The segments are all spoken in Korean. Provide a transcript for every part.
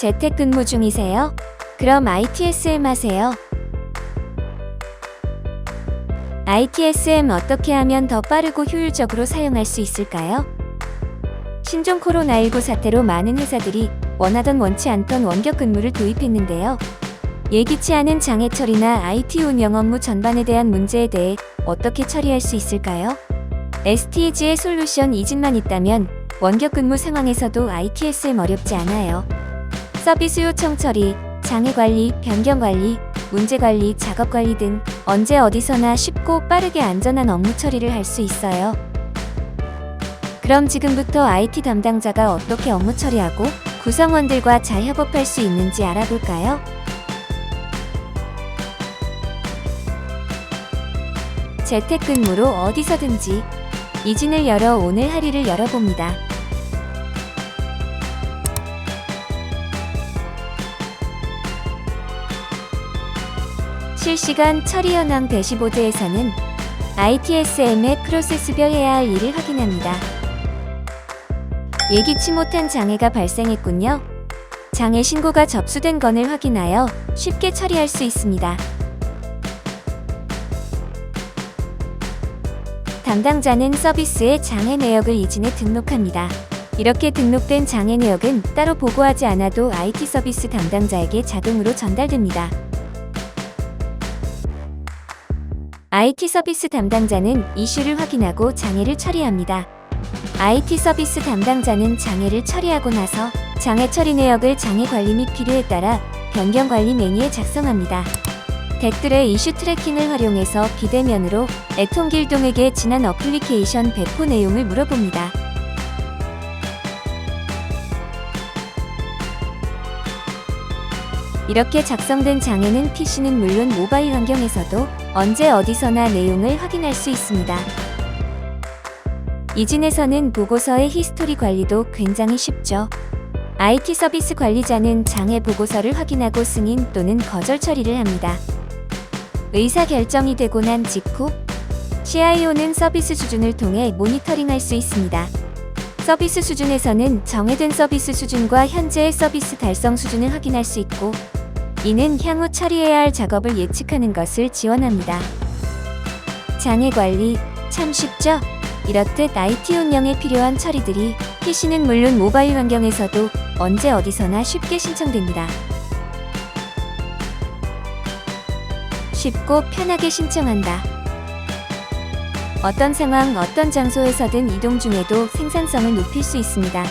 재택근무 중이세요? 그럼 ITSM 하세요. ITSM 어떻게 하면 더 빠르고 효율적으로 사용할 수 있을까요? 신종 코로나19 사태로 많은 회사들이 원하던 원치 않던 원격 근무를 도입했는데요. 예기치 않은 장애 처리나 IT 운영 업무 전반에 대한 문제에 대해 어떻게 처리할 수 있을까요? STG의 솔루션 이진만 있다면 원격 근무 상황에서도 ITSM 어렵지 않아요. 서비스 요청 처리, 장애 관리, 변경 관리, 문제 관리, 작업 관리 등 언제 어디서나 쉽고 빠르게 안전한 업무 처리를 할 수 있어요. 그럼 지금부터 IT 담당자가 어떻게 업무 처리하고 구성원들과 잘 협업할 수 있는지 알아볼까요? 재택근무로 어디서든지 이진을 열어 오늘 하리를 열어봅니다. 실시간 처리 현황 대시보드에서는 ITSM의 프로세스별 해야 할 일을 확인합니다. 예기치 못한 장애가 발생했군요. 장애 신고가 접수된 건을 확인하여 쉽게 처리할 수 있습니다. 담당자는 서비스의 장애 내역을 이진에 등록합니다. 이렇게 등록된 장애 내역은 따로 보고하지 않아도 IT 서비스 담당자에게 자동으로 전달됩니다. IT 서비스 담당자는 이슈를 확인하고 장애를 처리합니다. IT 서비스 담당자는 장애를 처리하고 나서 장애 처리 내역을 장애 관리 및 필요에 따라 변경 관리 메뉴에 작성합니다. 댓글의 이슈 트래킹을 활용해서 비대면으로 애통길동에게 지난 어플리케이션 배포 내용을 물어봅니다. 이렇게 작성된 장애는 PC는 물론 모바일 환경에서도 언제 어디서나 내용을 확인할 수 있습니다. 이진에서는 보고서의 히스토리 관리도 굉장히 쉽죠. IT 서비스 관리자는 장애 보고서를 확인하고 승인 또는 거절 처리를 합니다. 의사 결정이 되고 난 직후 CIO는 서비스 수준을 통해 모니터링할 수 있습니다. 서비스 수준에서는 정해된 서비스 수준과 현재의 서비스 달성 수준을 확인할 수 있고 이는 향후 처리해야 할 작업을 예측하는 것을 지원합니다. 장애 관리 참 쉽죠? 이렇듯 IT 운영에 필요한 처리들이 PC는 물론 모바일 환경에서도 언제 어디서나 쉽게 신청됩니다. 쉽고 편하게 신청한다. 어떤 상황, 어떤 장소에서든 이동 중에도 생산성을 높일 수 있습니다.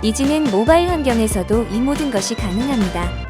이지는 모바일 환경에서도 이 모든 것이 가능합니다.